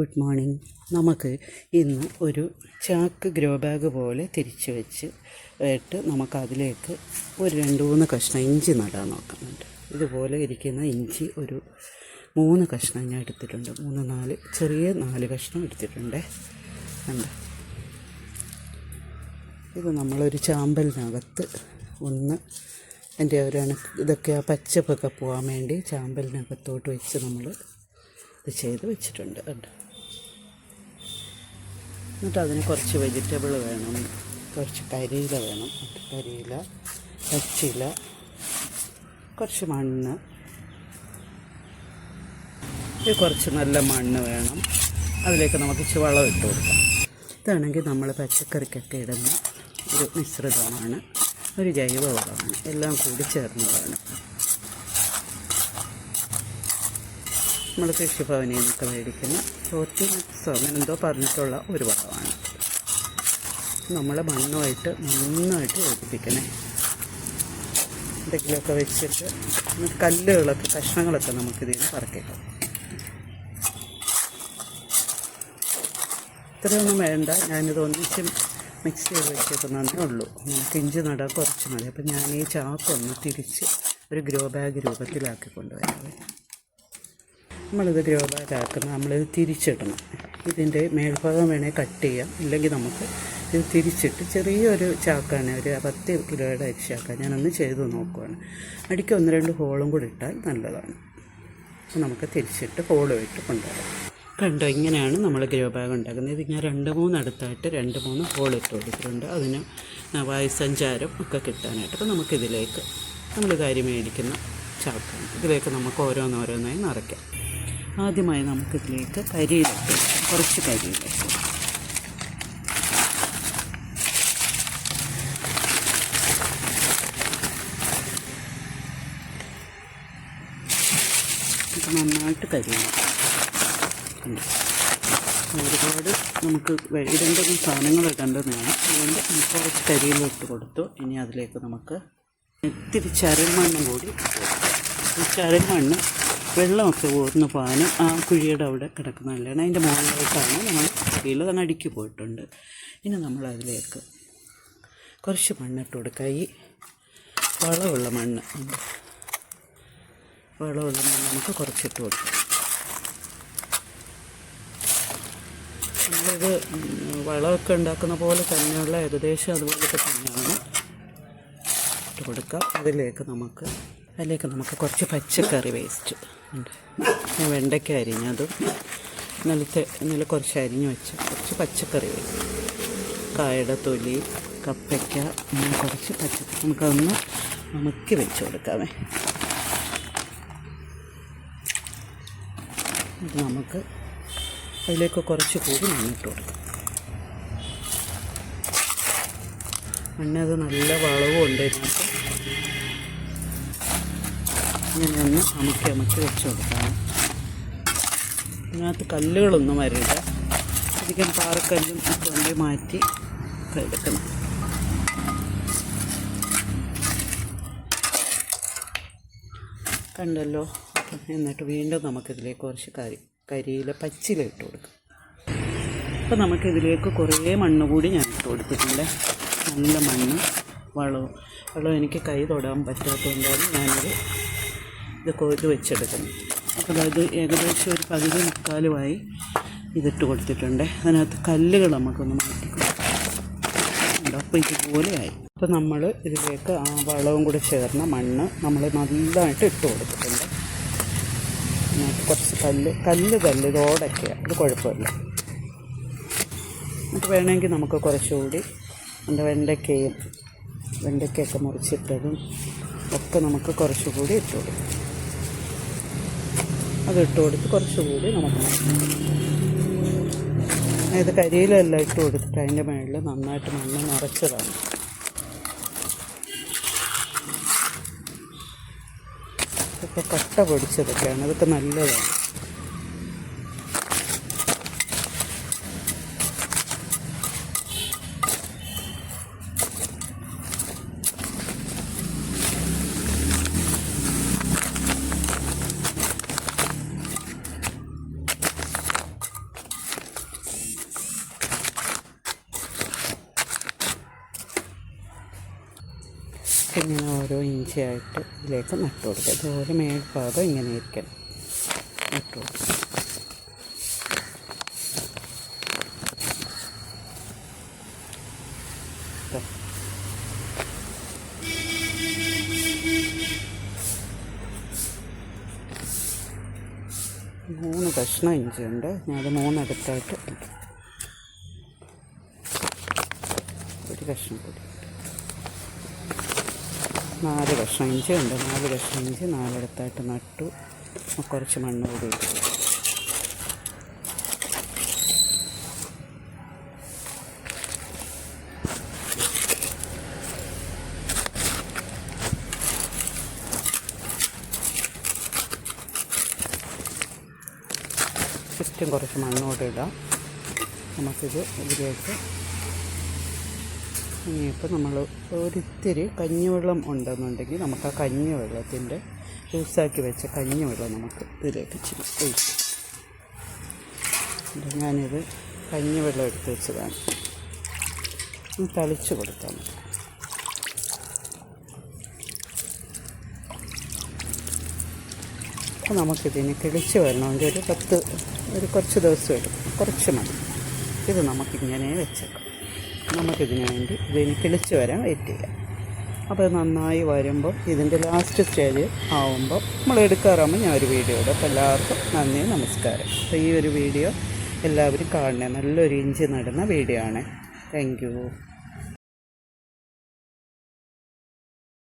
Good morning. നമുക്ക് ഇന്ന് ഒരു ചാക്ക് ഗ്രോ ബാഗ് പോലെ തിരിച്ചു വെച്ച് ഇട്ട് നമുക്കതിലേക്ക് ഒരു രണ്ട് മൂന്ന് കഷ്ണം ഇഞ്ചി നടാൻ നോക്കുന്നുണ്ട്. ഇതുപോലെ ഇരിക്കുന്ന ഇഞ്ചി ഒരു മൂന്ന് കഷ്ണം ഞാൻ എടുത്തിട്ടുണ്ട്. മൂന്ന് നാല് ചെറിയ നാല് കഷ്ണം എടുത്തിട്ടുണ്ട്. കണ്ടോ? ഇത് നമ്മളൊരു ചാമ്പലിനകത്ത് ഒന്ന് എന്റെ ഒരു അണക്ക് ഇതൊക്കെ ആ പച്ചപ്പൊക്കെ പോകാൻ വേണ്ടി ചാമ്പലിനകത്തോട്ട് വെച്ച് നമ്മൾ ഇത് ചെയ്ത് വെച്ചിട്ടുണ്ട്. കണ്ടോ? എന്നിട്ട് അതിന് കുറച്ച് വെജിറ്റബിൾ വേണം. കുറച്ച് കരിയില വേണം. കരിയില പച്ചില കുറച്ച് മണ്ണ്. കുറച്ച് നല്ല മണ്ണ് വേണം. അതിലേക്ക് നമുക്ക് ഇച്ചിരി വളം ഇട്ട് കൊടുക്കാം. ഇതാണെങ്കിൽ നമ്മൾ പച്ചക്കറിക്കൊക്കെ ഇടുന്ന ഒരു മിശ്രിതമാണ്. ഒരു ജൈവവളമാണ് എല്ലാം കൂടി ചേർന്നതാണ്. നമ്മൾ കൃഷിഭവനിൽ നിന്നൊക്കെ മേടിക്കുന്ന പ്രോട്ടീൻസോ അങ്ങനെ എന്തോ പറഞ്ഞിട്ടുള്ള ഒരു വളമാണ്. നമ്മൾ മണ്ണുമായിട്ട് നന്നായിട്ട് യോജിപ്പിക്കണേ. എന്തെങ്കിലുമൊക്കെ വെച്ചിട്ട് കല്ലുകളൊക്കെ കഷ്ണങ്ങളൊക്കെ നമുക്കിതിൽ നിന്ന് പറക്കിക്കാം ഇത്രയൊന്നും വേണ്ട. ഞാനിത് ഒന്നിച്ച് മിക്സ് ചെയ്ത് വെച്ചേക്കുന്നതേ ഉള്ളൂ. നമുക്ക് ഇഞ്ചി നടാൻ കുറച്ച് മതി. അപ്പം ഞാൻ ഈ ചാക്കൊന്ന് തിരിച്ച് ഒരു ഗ്രോ ബാഗ് രൂപത്തിലാക്കി കൊണ്ടുവരാവേ. നമ്മളിത് ഗ്രോ ബാഗ് ആക്കുന്ന നമ്മളിത് തിരിച്ചിടണം. ഇതിന്റെ മേൽഭാഗം വേണേൽ കട്ട് ചെയ്യാം. ഇല്ലെങ്കിൽ നമുക്ക് ഇത് തിരിച്ചിട്ട് ചെറിയൊരു ചാക്കാണ്. ഒരു പത്ത് കിലോയുടെ അരി ചാക്ക ഞാനൊന്ന് ചെയ്ത് നോക്കുവാണ്. അടിക്ക് ഒന്ന് രണ്ട് ഹോളും കൂടി ഇട്ടാൽ നല്ലതാണ്. അപ്പോൾ നമുക്ക് തിരിച്ചിട്ട് ഹോളും ഇട്ട് കൊണ്ടുവരാം. കണ്ടോ ഇങ്ങനെയാണ് നമ്മൾ ഗ്രോ ബാഗ് ഉണ്ടാക്കുന്നത്. ഇത് ഞാൻ രണ്ട് മൂന്നടുത്തായിട്ട് രണ്ട് മൂന്ന് ഹോൾ ഇട്ട് കൊടുത്തിട്ടുണ്ട്. അതിന് വായുസഞ്ചാരം ഒക്കെ കിട്ടാനായിട്ട്. അപ്പോൾ നമുക്കിതിലേക്ക് നമ്മൾ കാര്യം മേടിക്കുന്ന ചാക്കാണ്. ഇതിലേക്ക് നമുക്ക് ഓരോന്നോരോന്നായി നിറയ്ക്കാം. ആദ്യമായി നമുക്കിതിലേക്ക് കരിയിലിട്ട് കുറച്ച് ഇത് നന്നായിട്ട് കരിയണം. ഒരുപാട് നമുക്ക് ഇടേണ്ടുന്ന സാധനങ്ങൾ ഇടേണ്ടതാണ് അതുകൊണ്ട് നമുക്ക് കുറച്ച് കരിയിലിട്ട് കൊടുത്തു. ഇനി അതിലേക്ക് നമുക്ക് ഇത്തിരി ചരൽ മണ്ണും കൂടി മണ്ണ് വെള്ളമൊക്കെ ഊർന്ന് പോകാനും ആ കുഴിയുടെ അവിടെ കിടക്കുന്ന നല്ലതാണ്. അതിന്റെ മുകളിലോട്ടാണ് നമ്മൾ കുഴിയിൽ തന്നെ അടുക്കി പോയിട്ടുണ്ട്. ഇനി നമ്മൾ അതിലേക്ക് കുറച്ച് മണ്ണിട്ട് കൊടുക്കുക ഈ വളമുള്ള മണ്ണ്. വളമുള്ള മണ്ണ് നമുക്ക് കുറച്ചിട്ട് കൊടുക്കാം. നമ്മളിത് വളമൊക്കെ ഉണ്ടാക്കുന്ന പോലെ തന്നെയുള്ള ഏകദേശം അതുപോലൊക്കെ തന്നെയാണ് ഇട്ട് കൊടുക്കാം. അതിലേക്ക് നമുക്ക് അതിലേക്ക് നമുക്ക് കുറച്ച് പച്ചക്കറി വേസ്റ്റ് ഉണ്ട്. ഞാൻ വെണ്ടയ്ക്ക അരിഞ്ഞതും ഇന്നലത്തെ ഇന്നലെ കുറച്ച് അരിഞ്ഞ് വെച്ച് കുറച്ച് പച്ചക്കറി വേസ്റ്റ് കായയുടെ തൊലി കപ്പയ്ക്ക അങ്ങനെ കുറച്ച് പച്ചക്കറി നമുക്കതൊന്ന് നമുക്ക് വെച്ച് കൊടുക്കാമേ. ഇത് നമുക്ക് അതിലേക്ക് കുറച്ച് കൂടി മണ്ണിട്ട് കൊടുക്കാം. മണ്ണത് നല്ല വളവും ഉണ്ട് ഇങ്ങനെ ഒന്ന് അമുക്കി അമുക്കി വെച്ച് കൊടുക്കാം ഇതിനകത്ത് കല്ലുകളൊന്നും വരില്ല. അധികം പാറക്കല്ലും ഒക്കെ ഉണ്ട് മാറ്റി എടുക്കണം. കണ്ടല്ലോ? എന്നിട്ട് വീണ്ടും നമുക്കിതിലേക്ക് കുറച്ച് കരി കരിയില പച്ചില ഇട്ട് കൊടുക്കാം. അപ്പോൾ നമുക്കിതിലേക്ക് കുറേ മണ്ണ് കൂടി ഞാൻ ഇട്ട് കൊടുത്തിട്ടുണ്ട്. നല്ല മണ്ണ് വളവും വെള്ളം എനിക്ക് കൈ തൊടാൻ പറ്റാത്തതുകൊണ്ടാണ് ഞാനത് ഇത് കൊയ്ത് വെച്ചെടുക്കണം അപ്പോൾ അത് ഏകദേശം ഒരു പകുതി മുക്കാലുമായി ഇതിട്ട് കൊടുത്തിട്ടുണ്ട്. അതിനകത്ത് കല്ലുകൾ നമുക്കൊന്ന് മാറ്റി കൊടുക്കാം. അപ്പോൾ ഇതുപോലെയായി അപ്പോൾ നമ്മൾ ഇതിലേക്ക് ആ വളവും കൂടി ചേർന്ന മണ്ണ് നമ്മൾ നന്നായിട്ട് ഇട്ട് കൊടുത്തിട്ടുണ്ട്. അതിനകത്ത് കുറച്ച് കല്ല് കല്ല് കല്ല് ഇതോടൊക്കെയാണ് അത് കുഴപ്പമില്ല. നമുക്ക് വേണമെങ്കിൽ നമുക്ക് കുറച്ചുകൂടി എന്റെ വെണ്ടയ്ക്കയും വെണ്ടയ്ക്കയൊക്കെ മുറിച്ചിട്ടതും ഒക്കെ നമുക്ക് കുറച്ചുകൂടി ഇട്ട് കൊടുക്കാം. അത് ഇട്ട് കൊടുത്ത് കുറച്ചുകൂടി നമുക്ക് ഇത് കരിയിലെല്ലാം ഇട്ട് കൊടുത്തിട്ട് അതിന്റെ മുകളിൽ നന്നായിട്ട് മണ്ണ് നിറച്ചതാണ്. ഇതൊക്കെ കട്ട പൊടിച്ചതൊക്കെയാണ്. അതൊക്കെ നല്ലതാണ്. ഇങ്ങനെ ഓരോ ഇഞ്ചായിട്ട് ഇതിലേക്ക് നട്ടു കൊടുക്കുക ഇതുപോലെ മേൽഭാഗം ഇങ്ങനെ ഇരിക്കണം. നട്ടു കൊടുക്കുക. മൂന്ന് കഷ്ണം ഇഞ്ചിയുണ്ട്. ഞാനത് മൂന്നെടുത്തായിട്ട്. ഒരു കഷ്ണം കൂടി. നാല് കഷ്ണം ഇഞ്ചി ഉണ്ട് നാല് കഷ്ണം ഇഞ്ചി നാലിടത്തായിട്ട് നട്ടു. കുറച്ച് മണ്ണ് കൂടി ഇട്ടു. ചുറ്റും കുറച്ച് മണ്ണോട് ഇടാം. നമുക്കിത് ഇതിലേക്ക് ഇനിയിപ്പോൾ നമ്മൾ ഒരിത്തിരി കഞ്ഞിവെള്ളം ഉണ്ടെന്നുണ്ടെങ്കിൽ നമുക്ക് ആ കഞ്ഞിവെള്ളത്തിന്റെ ലൂസാക്കി വെച്ച കഞ്ഞിവെള്ളം നമുക്ക് ഇതിലേക്ക് ഒഴിക്കും. ഞാനിത് കഞ്ഞിവെള്ളം എടുത്ത് വെച്ചതാണ്. തളിച്ചു കൊടുക്കാൻ മതി. അപ്പോൾ നമുക്കിതിന് കിളിച്ച് വരണമെങ്കിൽ ഒരു പത്ത് ഒരു കുറച്ച് ദിവസം എടുക്കും. കുറച്ച് മതി. ഇത് നമുക്കിങ്ങനെ വെച്ചേക്കാം. നമുക്കിതിന് വേണ്ടി ഇതിന് കിളിച്ച് വരാൻ വെയിറ്റ് ചെയ്യാം. അപ്പോൾ നന്നായി വരുമ്പം ഇതിന്റെ ലാസ്റ്റ് സ്റ്റേജ് ആവുമ്പോൾ നമ്മൾ എടുക്കാറാകുമ്പോൾ ഞാൻ ഒരു വീഡിയോ ഇടും. അപ്പോൾ എല്ലാവർക്കും നന്ദി നമസ്കാരം. അപ്പോൾ ഈ ഒരു വീഡിയോ എല്ലാവരും കാണണേ. നല്ലൊരു ഇഞ്ചി നടുന്ന വീഡിയോ ആണ്. താങ്ക്